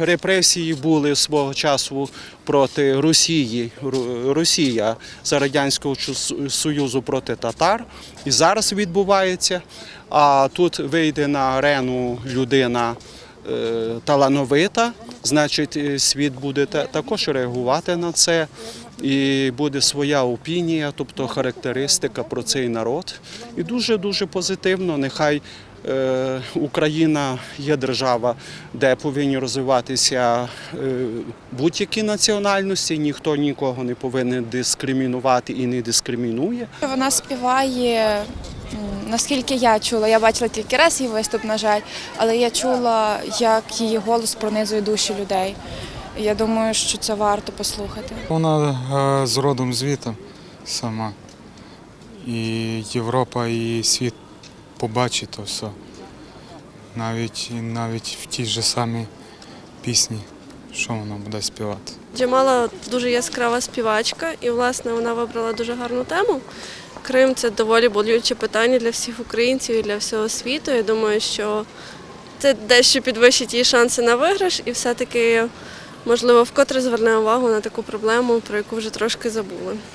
репресії були свого часу проти Росії, Росія за Радянського Союзу проти татар. І зараз відбувається. А тут вийде на арену людина е, талановита, значить, е, світ буде також реагувати на це. І буде своя опінія, тобто характеристика про цей народ. І дуже-дуже позитивно. Нехай е, Україна є держава, де повинні розвиватися е, будь-які національності, ніхто нікого не повинен дискримінувати і не дискримінує. Вона співає, наскільки я чула, я бачила тільки раз її виступ, на жаль, але я чула, як її голос пронизує душі людей. Я думаю, що це варто послухати. Вона е, з родом звітом сама. І Європа, і світ побачить то все. Навіть, навіть в тій же самій пісні, що вона буде співати. Джамала дуже яскрава співачка, і власне вона вибрала дуже гарну тему. Крим це доволі болюче питання для всіх українців і для всього світу. Я думаю, що це дещо підвищить її шанси на виграш, і все-таки, можливо, вкотре зверне увагу на таку проблему, про яку вже трошки забули.